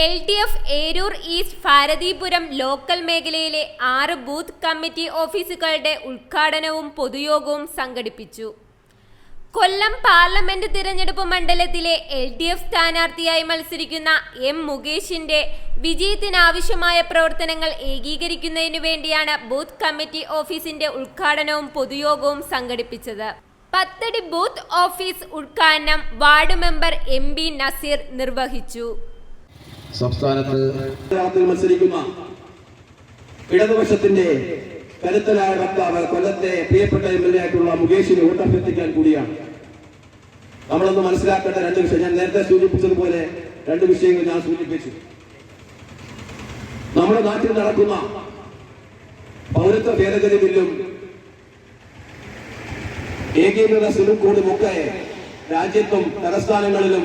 L D F Eroor east Bharathipuram local മേഖലയിലെ ആറ് booth committee ഓഫീസുകളുടെ ഉദ്ഘാടനവും പൊതുയോഗവും സംഘടിപ്പിച്ചു. കൊല്ലം പാർലമെന്റ് തിരഞ്ഞെടുപ്പ് മണ്ഡലത്തിലെ എൽ ഡി എഫ് സ്ഥാനാർത്ഥിയായി മത്സരിക്കുന്ന എം മുകേഷിന്റെ വിജയത്തിനാവശ്യമായ പ്രവർത്തനങ്ങൾ ഏകീകരിക്കുന്നതിനു വേണ്ടിയാണ് ബൂത്ത് കമ്മിറ്റി ഓഫീസിന്റെ ഉദ്ഘാടനവും പൊതുയോഗവും സംഘടിപ്പിച്ചത്. പത്തടി ബൂത്ത് ഓഫീസ് ഉദ്ഘാടനം ward member M B Nazeer നിർവഹിച്ചു. സംസ്ഥാനത്ത് മത്സരിക്കുന്ന ഇടതുപക്ഷത്തിന്റെ കരുത്തലായ വക്താവ് കൊല്ലത്തെ പ്രിയപ്പെട്ട എം എൽ എ ആയിട്ടുള്ള മുകേഷിന് വോട്ടഭ്യർത്ഥിക്കാൻ കൂടിയാണ്. നമ്മളൊന്ന് മനസ്സിലാക്കേണ്ട രണ്ട് വിഷയം. ഞാൻ നേരത്തെ സൂചിപ്പിച്ചതുപോലെ രണ്ട് വിഷയങ്ങൾ ഞാൻ സൂചിപ്പിച്ചു. നമ്മുടെ നാട്ടിൽ നടക്കുന്ന പൗരത്വ ഭേദഗതി ബില്ലും ഏകീകൃത സിവിൽ കോഡും ഒക്കെ രാജ്യത്തും തലസ്ഥാനങ്ങളിലും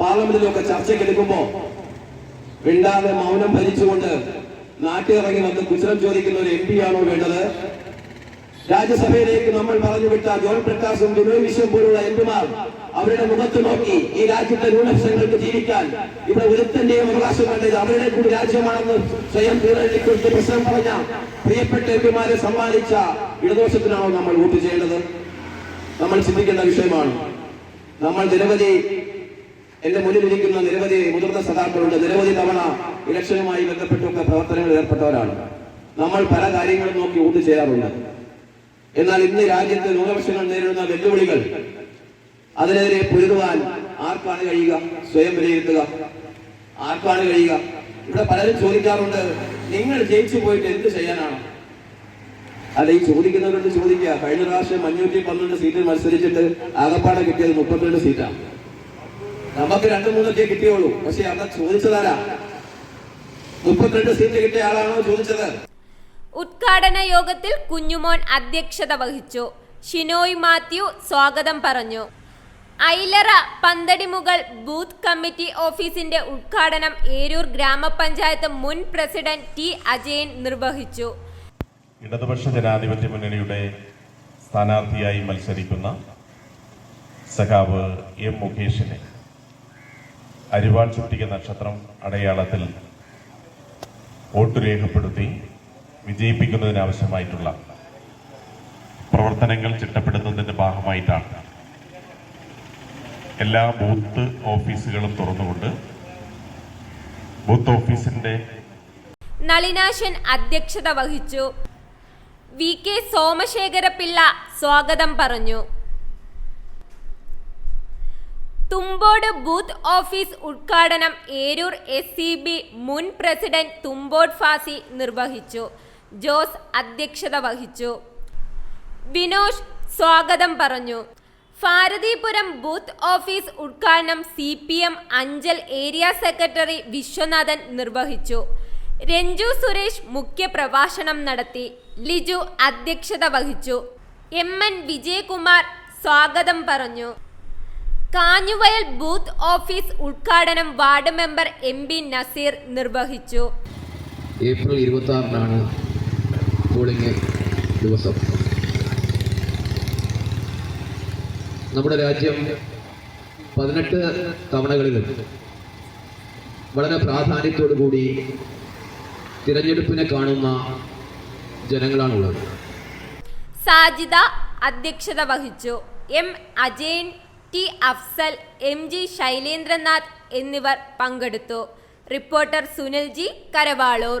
പാർലമെന്റിലും ഒക്കെ ചർച്ചയ്ക്കെടുക്കുമ്പോ മിണ്ടാതെ മൗനം ഭരിച്ചുകൊണ്ട് നാട്ടിലിറങ്ങി വന്ന് കുശലം ചോദിക്കുന്ന ഒരു എം ആണോ വേണ്ടത്? രാജ്യസഭയിലേക്ക് നമ്മൾ പറഞ്ഞു വിട്ട ജോൺ പ്രകാശും ബിനോയ് വിശ്വം പോലുള്ള എംപിമാർ അവരുടെ മുഖത്ത് നോക്കി ഈ രാജ്യത്തെ ന്യൂനപക്ഷങ്ങൾക്ക് ജീവിക്കാൻ ഇവിടെ ഒരുത്തന്റെയും അവകാശം കണ്ടത് അവരുടെ കൂടി രാജ്യമാണെന്ന് സ്വയം തീരെടുത്ത് പ്രശ്നം പറഞ്ഞ പ്രിയപ്പെട്ട എംപിമാരെ സമ്മാനിച്ച ഇടദോഷത്തിനാണോ നമ്മൾ വോട്ട് ചെയ്യേണ്ടത്? നമ്മൾ ചിന്തിക്കേണ്ട വിഷയമാണ്. നമ്മൾ നിരവധി എന്റെ മുന്നിലിരിക്കുന്ന നിരവധി മുതിർന്ന സഖാക്കളുണ്ട്. നിരവധി തവണ ഇലക്ഷനുമായി ബന്ധപ്പെട്ടൊക്കെ പ്രവർത്തനങ്ങളിൽ ഏർപ്പെട്ടവരാണ്. നമ്മൾ പല കാര്യങ്ങളും നോക്കി വോട്ട് ചെയ്യാറുണ്ട്. എന്നാൽ ഇന്ന് രാജ്യത്ത് ന്യൂനപക്ഷങ്ങൾ നേരിടുന്ന വെല്ലുവിളികൾ അതിനെതിരെ പൊരുതുവാൻ ആർക്കാണ് കഴിയുക? സ്വയം വിലയിരുത്തുക. ആർക്കാണ് കഴിയുക? ഇവിടെ പലരും ചോദിക്കാറുണ്ട് നിങ്ങൾ ജയിച്ചു പോയിട്ട് എന്ത് ചെയ്യാനാണ്? അല്ല ഈ ചോദിക്കുന്നവരോട് ചോദിക്കുക. കഴിഞ്ഞ പ്രാവശ്യം അഞ്ഞൂറ്റി പന്ത്രണ്ട് സീറ്റിൽ മത്സരിച്ചിട്ട് ആകപ്പാടെ കിട്ടിയത് മുപ്പത്തിരണ്ട് സീറ്റാണ്. നമുക്ക് രണ്ടു മൂന്നൊക്കെ കിട്ടിയുള്ളൂ. പക്ഷെ അവിടെ ചോദിച്ചതാരാ? മുപ്പത്തിരണ്ട് സീറ്റ് കിട്ടിയ ആളാണോ ചോദിച്ചത്? ഉദ്ഘാടന യോഗത്തിൽ കുഞ്ഞുമോൻ അധ്യക്ഷത വഹിച്ചു. ഷിനോയ് മാത്യു സ്വാഗതം പറഞ്ഞു. ഐലറ പന്തടിമുകൾ ബൂത്ത് കമ്മിറ്റി ഓഫീസിന്റെ ഉദ്ഘാടനം ഏരൂർ ഗ്രാമപഞ്ചായത്ത് മുൻ പ്രസിഡന്റ് ടി അജയൻ നിർവഹിച്ചു. ഇടതുപക്ഷ ജനാധിപത്യ മുന്നണിയുടെ സ്ഥാനാർത്ഥിയായി മത്സരിക്കുന്ന സഖാവ് എം മുകേഷിനെ. അരിവാൾ ചുറ്റിക നക്ഷത്രം അടയാളത്തിൽ വോട്ട് രേഖപ്പെടുത്തി വിജയിപ്പിക്കുന്നതിനാവശ്യമായിട്ടുള്ള പ്രവർത്തനങ്ങൾ ചിട്ടപ്പെടുത്തുന്നതിന്റെ ഭാഗമായിട്ടാണ്. എല്ലാ ബൂത്ത് ഓഫീസുകളും തുറന്നുകൊണ്ട് ബൂത്ത് ഓഫീസിന്റെ നളിനാശൻ അധ്യക്ഷത വഹിച്ചു. വി കെ സോമശേഖരപിള്ള സ്വാഗതം പറഞ്ഞു. തുമ്പോട് ബൂത്ത് ഓഫീസ് ഉദ്ഘാടനം ഏരൂർ എസ് സി ബി മുൻ പ്രസിഡന്റ് തുമ്പോട് ഫാസി നിർവഹിച്ചു. ജോസ് അധ്യക്ഷത വഹിച്ചു. വിനോഷ് സ്വാഗതം പറഞ്ഞു. ഭാരതീപുരം ബൂത്ത് ഓഫീസ് ഉദ്ഘാടനം C P M Anchal area secretary Viswanathan നിർവഹിച്ചു. രഞ്ജു സുരേഷ് മുഖ്യപ്രഭാഷണം നടത്തി. ലിജു അധ്യക്ഷത വഹിച്ചു. എം എൻ വിജയകുമാർ സ്വാഗതം പറഞ്ഞു. കാഞ്ഞുവയൽ ബൂത്ത് ഓഫീസ് ഉദ്ഘാടനം ward member M B Nazeer നിർവഹിച്ചു. ഏപ്രിൽ ഇരുപത്തി ആറിനാണ് പോളിംഗ് ദിവസം. നമ്മുടെ രാജ്യം പതിനെട്ട് തവണകളിലും വളരെ പ്രാധാന്യത്തോടു കൂടി തിരഞ്ഞെടുപ്പിനെ കാണുന്ന ജനങ്ങളാണുള്ളത്. സാജിദ അധ്യക്ഷത വഹിച്ചു. M Ajayan T Afsal M G Shailendranath എന്നിവർ പങ്കെടുത്തു. റിപ്പോർട്ടർ സുനിൽജി കരവാളൂർ.